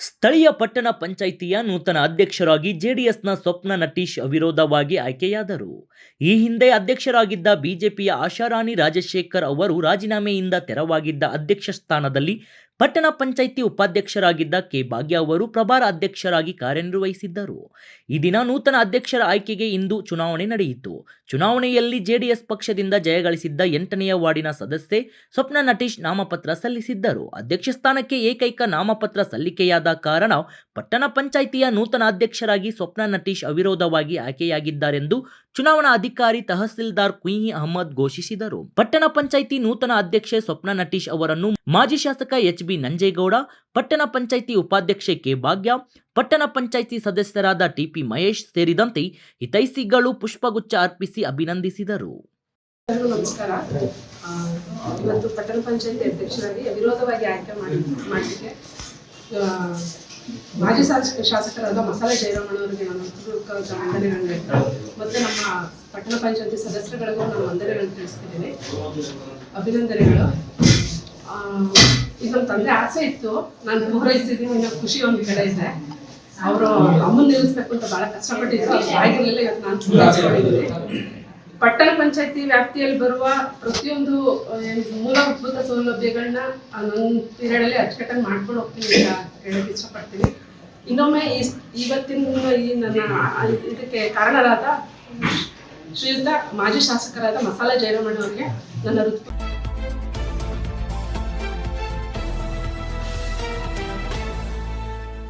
ಸ್ಥಳೀಯ ಪಟ್ಟಣ ಪಂಚಾಯಿತಿಯ ನೂತನ ಅಧ್ಯಕ್ಷರಾಗಿ ಜೆಡಿಎಸ್ನ ಸ್ವಪ್ನ ನಟೀಶ್ ಅವಿರೋಧವಾಗಿ ಆಯ್ಕೆಯಾದರು. ಈ ಹಿಂದೆ ಅಧ್ಯಕ್ಷರಾಗಿದ್ದ ಬಿಜೆಪಿಯ ಆಶಾರಾಣಿ ರಾಜಶೇಖರ್ ಅವರು ರಾಜೀನಾಮೆಯಿಂದ ತೆರವಾಗಿದ್ದ ಅಧ್ಯಕ್ಷ ಸ್ಥಾನದಲ್ಲಿ ಪಟ್ಟಣ ಪಂಚಾಯಿತಿ ಉಪಾಧ್ಯಕ್ಷರಾಗಿದ್ದ ಕೆ ಭಾಗ್ಯ ಅವರು ಪ್ರಭಾರ ಅಧ್ಯಕ್ಷರಾಗಿ ಕಾರ್ಯನಿರ್ವಹಿಸಿದ್ದರು. ಈ ದಿನ ನೂತನ ಅಧ್ಯಕ್ಷರ ಆಯ್ಕೆಗೆ ಇಂದು ಚುನಾವಣೆ ನಡೆಯಿತು. ಚುನಾವಣೆಯಲ್ಲಿ ಜೆಡಿಎಸ್ ಪಕ್ಷದಿಂದ ಜಯಗಳಿಸಿದ್ದ ಎಂಟನೆಯ ವಾರ್ಡಿನ ಸದಸ್ಯೆ ಸ್ವಪ್ನ ನಟೀಶ್ ನಾಮಪತ್ರ ಸಲ್ಲಿಸಿದ್ದರು. ಅಧ್ಯಕ್ಷ ಸ್ಥಾನಕ್ಕೆ ಏಕೈಕ ನಾಮಪತ್ರ ಸಲ್ಲಿಕೆಯಾದ ಕಾರಣ ಪಟ್ಟಣ ಪಂಚಾಯಿತಿಯ ನೂತನ ಅಧ್ಯಕ್ಷರಾಗಿ ಸ್ವಪ್ನ ನಟೀಶ್ ಅವಿರೋಧವಾಗಿ ಆಯ್ಕೆಯಾಗಿದ್ದಾರೆಂದು ಚುನಾವಣಾ ಅಧಿಕಾರಿ ತಹಸೀಲ್ದಾರ್ ಕುಯಿ ಅಹಮದ್ ಘೋಷಿಸಿದರು. ಪಟ್ಟಣ ಪಂಚಾಯಿತಿ ನೂತನ ಅಧ್ಯಕ್ಷೆ ಸ್ವಪ್ನ ನಟೀಶ್ ಅವರನ್ನು ಮಾಜಿ ಶಾಸಕ ಎಚ್ ಬಿ ನಂಜೇಗೌಡ ಪಟ್ಟಣ ಪಂಚಾಯಿತಿ ಉಪಾಧ್ಯಕ್ಷೆ ಕೆ ಭಾಗ್ಯ ಪಟ್ಟಣ ಪಂಚಾಯಿತಿ ಸದಸ್ಯರಾದ ಟಿಪಿ ಮಹೇಶ್ ಸೇರಿದಂತೆ ಹಿತೈಸಿಗಳು ಪುಷ್ಪಗುಚ್ಛ ಅರ್ಪಿಸಿ ಅಭಿನಂದಿಸಿದರು. ನಮಸ್ಕಾರ. ಇವತ್ತು ಪಟ್ಟಣ ಪಂಚಾಯತಿ ಅಧ್ಯಕ್ಷರಾಗಿ ಅವಿರೋಧವಾಗಿ ಆಯ್ಕೆ ಮಾಡಿ ಮಾಡಿದ್ದಕ್ಕೆ ಆ, ಮಾಜಿ ಶಾಸಕ ಶಾಸಕರಾದ ಮಸಾಲೆ ಜಯರಾಮಣ್ಣವರಿಗೆ ನಾನು ಹೃತ್ಪೂರ್ವಕ ವಂದನೆಗಳನ್ನು ಮತ್ತೆ ನಮ್ಮ ಪಟ್ಟಣ ಪಂಚಾಯತಿ ಸದಸ್ಯರುಗಳಿಗೂ ನಾನು ವಂದನೆಗಳನ್ನು ತಿಳಿಸ್ತಿದ್ದೀನಿ. ಅಭಿನಂದನೆಗಳು. ತೊಂದರೆ ತಂದೆ ಆಸೆ ಇತ್ತು. ನಾನು ಪೂರೈಸಿದ್ದೀನಿ ಇನ್ನೊಂದು ಖುಷಿ ಒಂದು ಕಡೆ ಇದೆ. ಅವರು ಅಮ್ಮನ ನಿಲ್ಲಿಸ್ಬೇಕು ಅಂತ ಬಹಳ ಕಷ್ಟಪಟ್ಟಿದ್ರು. ಆಗಿರಲಿಲ್ಲ, ಇವತ್ತು ನಾನು ಪೂರೈಸ್ಕೊಂಡಿದ್ದೀನಿ ಪಟ್ಟಣ ಪಂಚಾಯತಿ ವ್ಯಾಪ್ತಿಯಲ್ಲಿ ಬರುವ ಪ್ರತಿಯೊಂದು ಮೂಲಭೂತ ಸೌಲಭ್ಯಗಳನ್ನ ನನ್ನ ಪೀರಿಯಡಲ್ಲಿ ಅಚ್ಚುಕಟ್ಟಾಗಿ ಮಾಡ್ಕೊಂಡು ಹೋಗ್ತೀನಿ ಅಂತ ಹೇಳಕ್ ಇಷ್ಟಪಡ್ತೀನಿ. ಇನ್ನೊಮ್ಮೆ ಈ ಇವತ್ತಿನ ಈ ನನ್ನ ಇದಕ್ಕೆ ಕಾರಣರಾದ ಶ್ರೀಯುತ, ಮಾಜಿ ಶಾಸಕರಾದ ಮಸಾಲ ಜಯರಾಮಣ್ಣ ಅವರಿಗೆ ನನ್ನ ಹೃತ್ಪೂರ್ವಕ